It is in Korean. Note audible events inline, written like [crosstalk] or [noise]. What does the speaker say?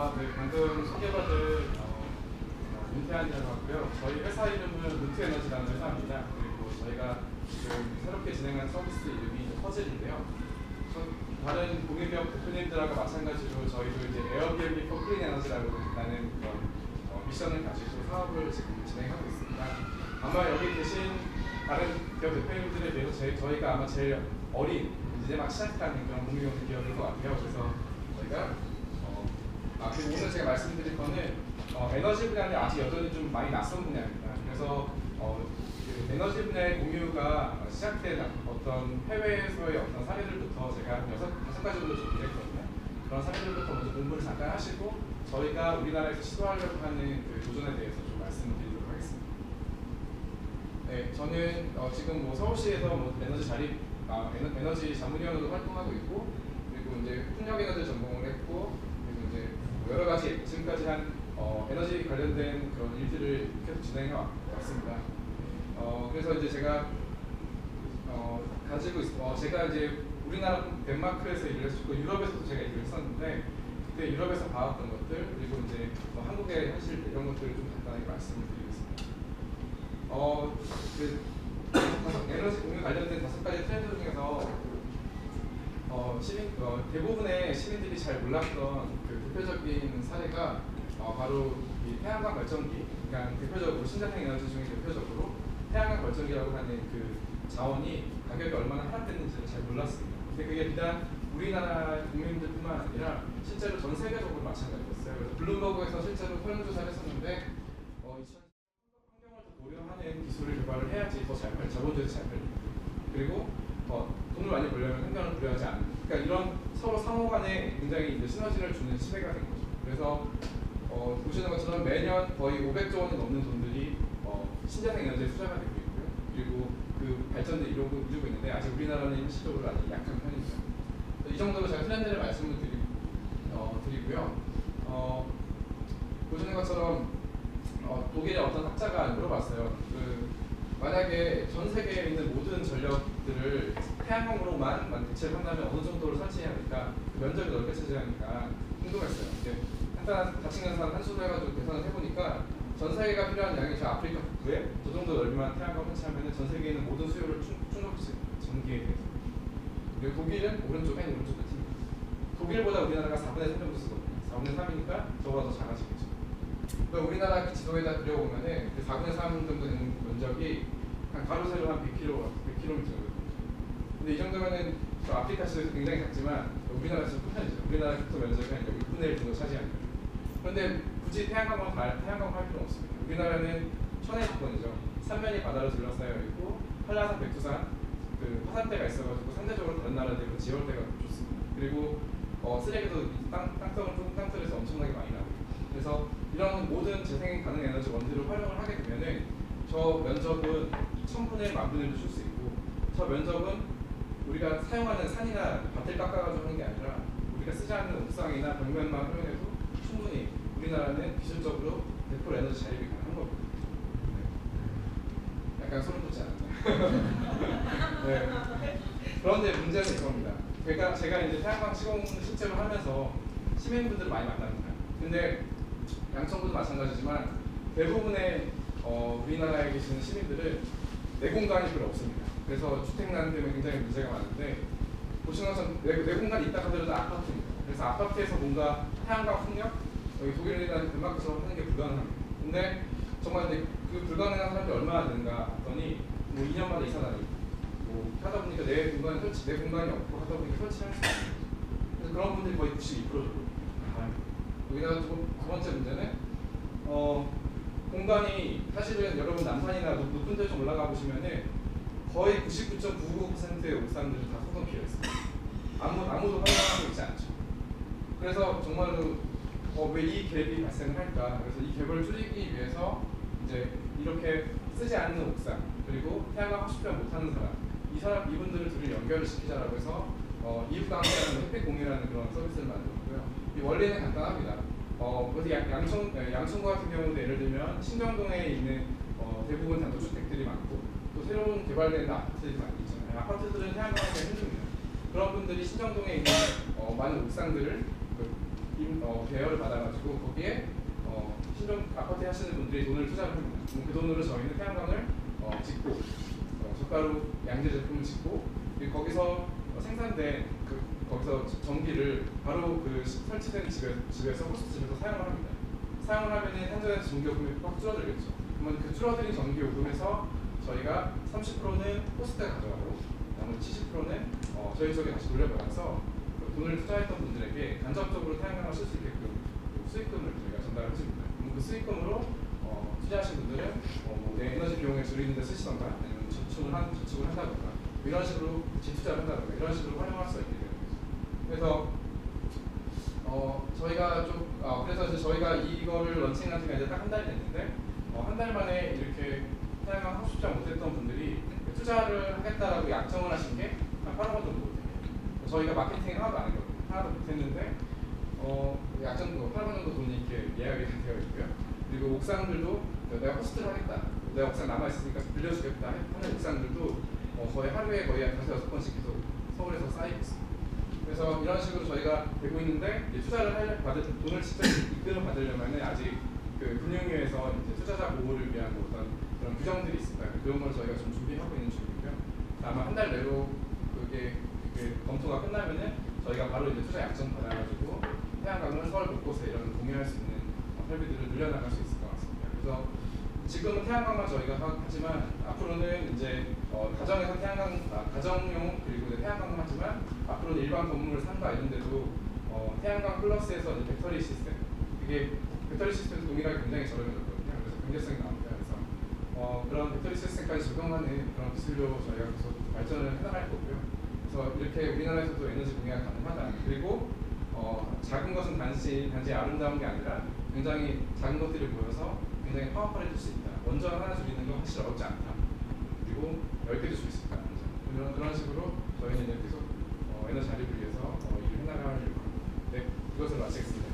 아, 네, 방금 소개받은 어, 어, 하고요. 저희 회사 이름은 문태에너지라는 회사입니다. 그리고 저희가 지금 새롭게 진행한 서비스 이름이 퍼즐인데요. 저- 다른 공유기업 대표님들하고 마찬가지로 저희도 이제 에어비앤비 포 클린 에너지라고 하는 그런 어, 미션을 가지고 사업을 지금 진행하고 있습니다. 아마 여기 계신 다른 기업 대표님들에 비해서 저희, 저희가 아마 제일 어린 이제 막 시작하는 그런 공유기업 기업일 것 같아요. 그래서 저희가 어, 아 그리고 오늘 제가 말씀드릴 거는 어, 에너지 분야는 아직 여전히 좀 많이 낯선 분야입니다. 그래서 어, 그 에너지 분야의 공유가 시작된 어떤 해외에서의 어떤 사례들부터 제가 한 여섯 다섯 가지 정도 준비했거든요. 그런 사례들부터 먼저 공부를 잠깐 하시고 저희가 우리나라에서 시도하려고 하는 그 도전에 대해서 좀 말씀드리도록 하겠습니다. 네, 저는 어, 지금 뭐 서울시에서 뭐 에너지 자립, 아, 에너, 에너지 자문위원으로 활동하고 있고 그리고 이제 풍력 에너지 전공을 했고 그리고 이제 뭐 여러 가지 지금까지 한 어, 에너지 관련된 그런 일들을 계속 진행해 왔- 왔습니다. 어, 그래서 이제 제가 어, 가지고 있, 어, 제가 이제 우리나라 덴마크에서 일을 했었고 유럽에서도 제가 일을 했었는데 그때 유럽에서 봐왔던 것들 그리고 이제 뭐 한국의 현실 이런 것들을 좀 간단하게 말씀을 드리겠습니다. 어, 그 에너지 공유 관련된 다섯 가지 트렌드 중에서 어, 시민 어, 대부분의 시민들이 잘 몰랐던 그 대표적인 사례가 어, 바로 이 태양광 발전기, 그러니까 대표적으로 신재생 에너지 중에 대표적으로 태양광 발전기라고 하는 그 자원이 가격이 얼마나 하락됐는지를 잘 몰랐습니다. 근데 그게 비단 우리나라 국민들뿐만 아니라 실제로 전 세계적으로 마찬가지였어요. 그래서 블룸버그에서 실제로 설문조사를 했었는데 어, 2000 환경을 더 고려하는 기술을 개발을 해야지 더 잘 팔, 자본주의에서 잘 팔립니다. 그리고 어, 돈을 많이 벌려면 환경을 고려하지 않는. 그러니까 이런 서로 상호 간에 굉장히 이제 시너지를 주는 시대가 된 거죠. 그래서 어, 보시는 것처럼 매년 거의 500조 원이 넘는 돈들이 어, 신재생 에너지에 투자가 되고 있고요. 그리고 그 발전을 이루고, 이루고 있는데 아직 우리나라는 현실적으로 아직 약한 편입니다. 이 정도로 제가 트렌드를 말씀을 드리, 어, 드리고요. 어, 보시는 것처럼 어, 독일의 어떤 학자가 물어봤어요. 그 만약에 전 세계에 있는 모든 전력들을 태양광으로만 만 대체를 한다면 어느 정도를 설치해야 할까? 그 면적이 넓게 차지하니까 궁금했어요. 이제 간단한 가칭연산 한수로 해가지고 계산을 해보니까 전 세계가 필요한 양이 저 아프리카 북부에 저 정도 넓이만 태양광 설치하면 전 세계에 있는 모든 수요를 충- 충족할 수 있는 전기에 대해서. 그리고 독일은 오른쪽 맨 오른쪽 끝입니다. 독일보다 우리나라가 4분의 3 정도 쓰거든요. 4분의 3이니까 저보다 더 작아지겠죠. 그러니까 우리나라 그 지도에다 그려보면은 그 4분의 3 정도 되는 면적이 한 가로 세로 한 100km, 100km거든요. 근데 이 정도면은 저 아프리카 지도에서 굉장히 작지만 우리나라에서 큰 편이죠. 우리나라 국토 면적이 한 여기 6분의 1 정도 거예요. 그런데 굳이 태양광만 갈, 태양광 할 필요 없습니다. 우리나라는 천혜 조건이죠. 삼면이 바다로 둘러싸여 있고 한라산, 백두산, 그 화산대가 있어가지고 상대적으로 다른 나라들과 지열대가 좋습니다. 그리고 어, 쓰레기도 이 땅, 땅덩을 좁은 땅들에서 엄청나게 많이 나오고 그래서 이런 모든 재생 가능 에너지 원들을 활용을 하게 되면은 저 면적은 1000분의 1, 만분의 1도 줄 수 있고 저 면적은 우리가 사용하는 산이나 밭을 깎아가지고 하는 게 아니라 우리가 쓰지 않는 옥상이나 벽면만 활용해도 충분히 우리나라는 기술적으로 100% 에너지 자립이 가능한 겁니다. 네. 약간 소름 돋지 않나요? [laughs] 네. 그런데 문제는 이겁니다. 제가 제가 이제 태양광 시공을 실제로 하면서 시민분들을 많이 만납니다. 근데 양천구도 마찬가지지만 대부분의 어, 우리나라에 계시는 시민들은 내 공간이 별로 없습니다. 그래서 주택난 때문에 굉장히 문제가 많은데 보시는 것처럼 내, 내 공간이 있다 하더라도 아파트입니다. 그래서 아파트에서 뭔가 태양광 풍력 여기 독일이나 덴마크처럼 하는 게 불가능합니다. 근데 정말 이제 그 불가능한 사람들이 얼마나 되는가 봤더니 뭐 2년마다 이사 다니고 뭐 하다 보니까 내 공간에 설치 내 공간이 없고 하다 보니까 설치할 수 없어요. 그런 분들이 거의 92% 정도 나와요. 여기다가 두, 두 번째 문제는 어 공간이 사실은 여러분 남산이나 높- 높은 데좀 올라가 보시면은 거의 99.99%의 옥상들은 다 소금 피어 있어요. 아무 아무도 활용하고 있지 않죠. 그래서 정말로 어, 왜 이 갭이 발생을 할까? 그래서 이 갭을 줄이기 위해서 이제 이렇게 쓰지 않는 옥상 그리고 태양광 확실히 못하는 사람 이 사람 이분들을 둘이 연결을 시키자라고 해서 어, 이웃관계라는 햇빛 공유라는 그런 서비스를 만들었고요. 이 원리는 간단합니다. 어, 그래서 양, 양천 에, 양천구 같은 경우도 예를 들면 신경동에 있는 어, 대부분 단독주택들이 많고 또 새로운 개발되는 아파트들이 많이 있잖아요. 아파트들은 태양광에 힘듭니다. 그런 분들이 신정동에 있는 어, 많은 옥상들을 그 임- 어, 대여를 받아가지고 거기에 어, 신종 아파트 하시는 분들이 돈을 투자를 합니다. 그 돈으로 저희는 태양광을 어, 짓고 어, 젓가루 양재 제품을 짓고 거기서 어, 생산된 그 거기서 전기를 바로 그 시- 설치된 집에, 집에서 호스트 집에서 사용을 합니다. 사용을 하면은 한전에서 전기 요금이 확 줄어들겠죠. 그러면 그 줄어드는 전기 요금에서 저희가 30%는 호스트가 가져가고 나머지 70%는 어, 저희 쪽에 다시 돌려받아서 그 돈을 투자했던 분들에게 간접적으로 태양광을 쓸수 있게끔 그 수익금을 저희가 전달을 해줍니다. 그럼 그 수익금으로 어, 투자하신 분들은 어, 뭐 내 에너지 비용을 줄이는 데 쓰시던가 아니면 저축을, 한, 저축을 한다던가 이런 식으로 재투자를 한다던가 이런 식으로 활용할 수 있게. 그래서 어 저희가 좀 아, 그래서 이제 저희가 이거를 런칭한 지가 이제 딱 한 달이 됐는데 어, 한달 만에 이렇게 태양광 하고 싶지 못했던 분들이 투자를 하겠다라고 약정을 하신 게 한 8억 원 정도 돼요. 저희가 마케팅 하나도 안 했거든요. 하나도 못했는데 어 약정 뭐 8억 원 정도 돈이 이렇게 예약이 되어 있고요. 그리고 옥상들도 내가 호스트를 하겠다. 내가 옥상 남아 있으니까 빌려주겠다 하는 옥상들도 어, 거의 하루에 거의 한 다섯 여섯 번씩 계속 서울에서 쌓이고 있습니다. 그래서 이런 식으로 저희가 되고 있는데 투자를 할 받을 돈을 직접 입금을 받으려면은 아직 그 금융위에서 이제 투자자 보호를 위한 뭐 어떤 그런 규정들이 있습니다. 그런 걸 저희가 좀 준비하고 있는 중이고요. 아마 한 달 내로 그게 그 검토가 끝나면은 저희가 바로 이제 투자 약정 받아가지고 태양광을 서울 곳곳에 이런 공유할 수 있는 어, 설비들을 늘려나갈 수 있을 것 같습니다. 그래서 지금은 태양광만 저희가 하- 하지만 앞으로는 이제 어, 가정에서 태양광 아, 가정용 그리고 태양광만 앞으로는 일반 건물을 산다 이런 데도 어, 태양광 플러스에서 이제 배터리 시스템 그게 배터리 시스템 동일하게 굉장히 저렴해졌거든요. 그래서 경제성이 나옵니다. 그래서 어, 그런 배터리 시스템까지 적용하는 그런 기술로 저희가 계속 발전을 해나갈 거고요. 그래서 이렇게 우리나라에서도 에너지 공유가 가능하다. 그리고 어, 작은 것은 단지 단지 아름다운 게 아니라 굉장히 작은 것들이 모여서 굉장히 파워풀해질 수 있다. 원전 하나 줄이는 건 사실 어렵지 않다. 그리고 10개도 줄수 있다. 그런, 그런 식으로 저희는 계속 매너 자립을 위해서 어, 일을 해나가려고 네, 그것을 마치겠습니다.